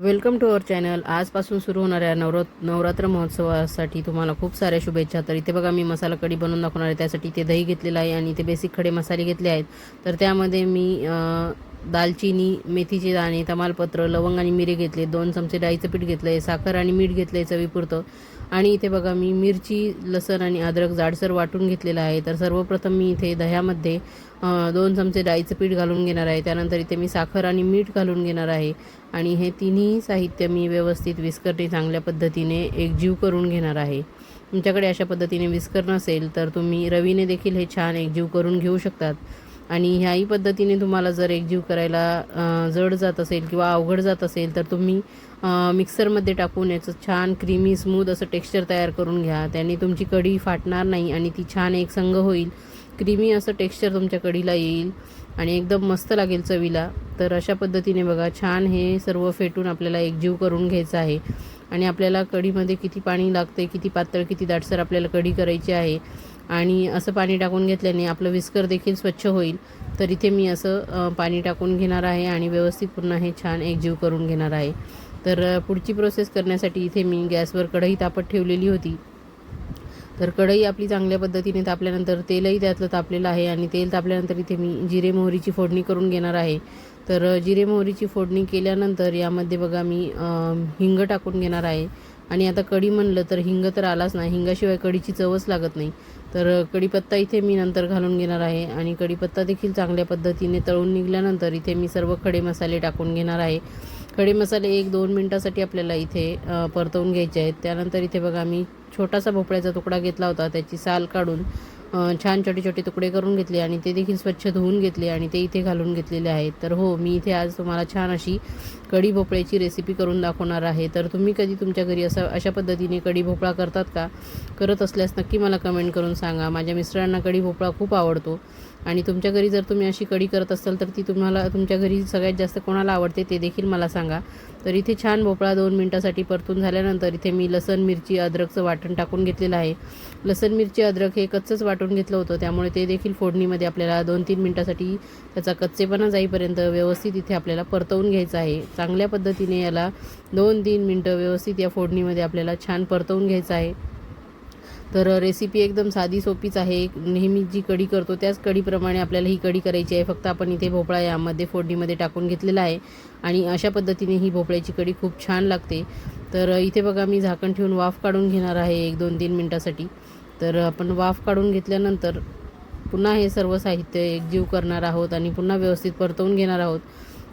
Welcome to our channel. आजपासून सुरू होणाऱ्या नवरा नवरात्र महोत्सवासाठी तुम्हाला खूप साऱ्या शुभेच्छा. तर इथे बघा मी मसाला कढी बनवून दाखवणार आहे. त्यासाठी इथे दही घेतलेलं आहे आणि इथे बेसिक खडे मसाले घेतले आहेत. तर त्यामध्ये मी दालचिनी मेथीचे दाणे तमालपत्र लवंग आणि मिरे घेतले दोन चमचे डाळीचं पीठ घेतलं आहे साखर आणि मीठ घेतलं आहे चवीपुरतं. आणि इथे बघा मी मिरची लसण आणि अद्रक जाडसर वाटून घेतलेलं आहे. तर सर्वप्रथम मी इथे दह्यामध्ये दोन चमचे डाळीचं पीठ घालून घेणार आहे. त्यानंतर इथे मी साखर आणि मीठ घालून घेणार आहे. आणि हे तिन्ही साहित्य मी व्यवस्थित विस्करणे चांगल्या पद्धतीने एकजीव करून घेणार आहे. तुमच्याकडे अशा पद्धतीने विस्कर नसेल तर तुम्ही रवीने देखील हे छान एकजीव करून घेऊ शकतात. आणि ह्याही पद्धतीने तुम्हाला जर एकजीव करायला जड जात असेल किंवा अवघड जात असेल तर तुम्ही मिक्सरमध्ये टाकून याचं छान क्रीमी स्मूथ असं टेक्स्चर तयार करून घ्या. त्याने तुमची कढी फाटणार नाही आणि ती छान एक संघ होईल. क्रीमी असं टेक्स्चर तुमच्या कढीला येईल आणि एकदम मस्त लागेल चवीला. तर अशा पद्धतीने बघा छान हे सर्व फेटून आपल्याला एकजीव करून घ्यायचं आहे. आणि आपल्याला कढीमध्ये किती पाणी लागते किती पातळ किती दाटसर आपल्याला कढी करायची आहे. आणि असं पाणी टाकून घेतल्याने आपलं विस्कर देखील स्वच्छ होईल. तर इथे मी असं पाणी टाकून घेणार आहे आणि व्यवस्थित पुन्हा हे छान एकजीव करून घेणार आहे. तर पुढची प्रोसेस करण्यासाठी इथे मी गॅसवर कढई तापत ठेवलेली होती. तर कढई आपली चांगल्या पद्धतीने तापल्यानंतर तेलही त्यातलं तापलेलं आहे आणि तेल तापल्यानंतर इथे मी जिरे मोहरीची फोडणी करून घेणार आहे. तर जिरे मोहरीची फोडणी केल्यानंतर यामध्ये बघा मी हिंग टाकून घेणार आहे. आणि आता कढी म्हणलं तर हिंग तर आलाच नाही. हिंगाशिवाय कढीची चवच लागत नाही. तर कढीपत्ता इथे मी नंतर घालून घेणार आहे. आणि कढीपत्ता देखील चांगल्या पद्धतीने तळून निघाल्यानंतर इथे मी सर्व खडे मसाले टाकून घेणार आहे. खडे मसाले एक दोन मिनटासाठी आपल्याला इथे परतवून घ्यायचे आहेत. त्यानंतर इथे बघा मी छोटासा भोपळ्याचा तुकडा घेतला होता. त्याची साल काढून छान छोटे छोटे तुकडे करून घेतले आणि ते देखील स्वच्छ धुवून घेतले आणि ते इथे घालून घेतलेले आहेत. तर हो मी इथे आज तुम्हाला छान अशी कढी भोपळ्याची रेसिपी करून दाखवणार आहे. तर तुम्ही कधी तुमच्या घरी असं अशा पद्धतीने कढी भोपळा करतात का? करत असल्यास नक्की मला कमेंट करून सांगा. माझ्या मिस्टरांना कढी भोपळा खूप आवडतो. आणि तुमच्या घरी जर तुम्ही अशी कढी करत असाल तर ती तुम्हाला तुमच्या घरी सगळ्यात जास्त कोणाला आवडते ते देखील मला सांगा. तर इथे छान भोपळा दोन मिनटासाठी परतून झाल्यानंतर इथे मी लसण मिरची अद्रकचं वाटण टाकून घेतलेलं आहे. लसण मिरची अद्रक हे कच्चंच वाटून घेतलं होतं. त्यामुळे ते देखील फोडणीमध्ये आपल्याला दोन तीन मिनटासाठी त्याचा कच्चेपणा जाईपर्यंत व्यवस्थित इथे आपल्याला परतवून घ्यायचं आहे. चांगल्या पद्धतीने याला दोन तीन मिनटं व्यवस्थित या फोडणीमध्ये आपल्याला छान परतवून घ्यायचं आहे. तर रेसिपी एकदम साधी सोपीच आहे. नेहमी जी कढी करतो त्याच कढीप्रमाणे आपल्याला ही कढी करायची आहे. फक्त आपण इथे भोपळा यामध्ये फोडणीमध्ये टाकून घेतलेला आहे. आणि अशा पद्धतीने ही भोपळ्याची कढी खूप छान लागते. तर इथे बघा मी झाकण ठेवून वाफ काढून घेणार आहे एक दोन तीन मिनटासाठी. तर आपण वाफ काढून घेतल्यानंतर पुन्हा हे सर्व साहित्य एकजीव करणार आहोत आणि पुन्हा व्यवस्थित परतवून घेणार आहोत.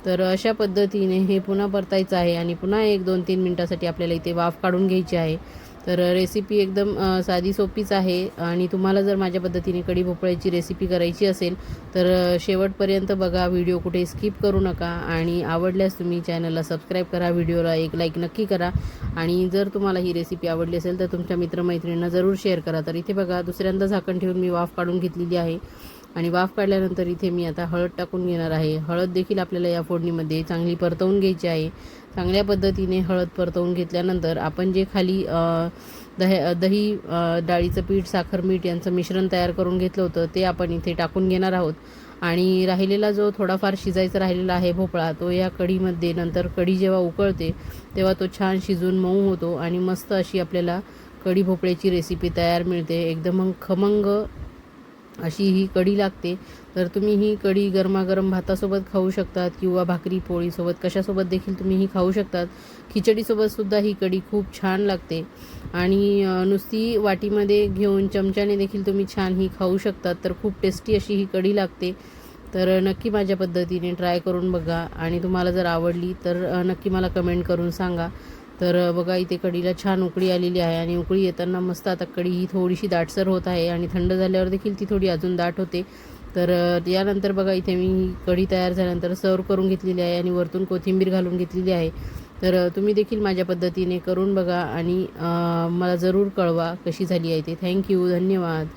तर अशा पद्धतीने हे पुन्हा परतायचं आहे आणि पुन्हा एक दोन तीन मिनटासाठी आपल्याला इथे वाफ काढून घ्यायची आहे. तर रेसिपी एकदम साधी सोपीच आहे. आणि तुम्हाला जर माझ्या पद्धतीने कढी भोपळ्याची रेसिपी करायची असेल तर शेवटपर्यंत बघा व्हिडिओ कुठे स्किप करू नका. आणि आवडल्यास तुम्ही चॅनलला सबस्क्राईब करा व्हिडिओला एक लाईक नक्की करा. आणि जर तुम्हाला ही रेसिपी आवडली असेल तर तुमच्या मित्रमैत्रिणींना जरूर शेअर करा. तर इथे बघा दुसऱ्यांदा झाकण ठेवून मी वाफ काढून घेतलेली आहे. आणि वाफ काढल्यानंतर इथे मी आता हळद टाकून घेणार आहे. हळद देखील आपल्याला या फोडणीमध्ये चांगली परतवून घ्यायची आहे. चांगल्या पद्धतीने हळद परतवून घेतल्यानंतर आपण जे खाली दह दही दही डाळीचं पीठ साखर मीठ यांचं मिश्रण तयार करून घेतलं होतं ते आपण इथे टाकून घेणार आहोत. आणि राहिलेला जो थोडाफार शिजायचा राहिलेला आहे भोपळा तो या कढीमध्ये नंतर कढी जेव्हा उकळते तेव्हा तो छान शिजून मऊ होतो आणि मस्त अशी आपल्याला कढी भोपळ्याची रेसिपी तयार मिळते. एकदम खमंग अशी ही कढी लागते. तर तुम्ही ही कढी गरमागरम भातासोबत खाऊ शकतात किंवा भाकरी पोळीसोबत कशासोबत देखील तुम्ही ही खाऊ शकतात. खिचडीसोबत सुद्धा ही कढी खूप छान लागते. आणि नुसती वाटीमध्ये घेऊन चमच्याने देखील तुम्ही छान ही खाऊ शकतात. तर खूप टेस्टी अशी ही कढी लागते. तर नक्की माझ्या पद्धतीने ट्राय करून बघा. आणि तुम्हाला जर आवडली तर नक्की मला कमेंट करून सांगा. तर बघा इथे कढीला छान उकळी आलेली आहे आणि उकळी येताना मस्त आता कढी ही थोडीशी दाटसर होत आहे आणि थंड झाल्यावर देखील ती थोडी अजून दाट होते. तर यानंतर बघा इथे मी ही कढी तयार झाल्यानंतर सर्व करून घेतलेली आहे आणि वरतून कोथिंबीर घालून घेतलेली आहे. तर तुम्ही देखील माझ्या पद्धतीने करून बघा आणि मला जरूर कळवा कशी झाली आहे ते. थँक्यू. धन्यवाद.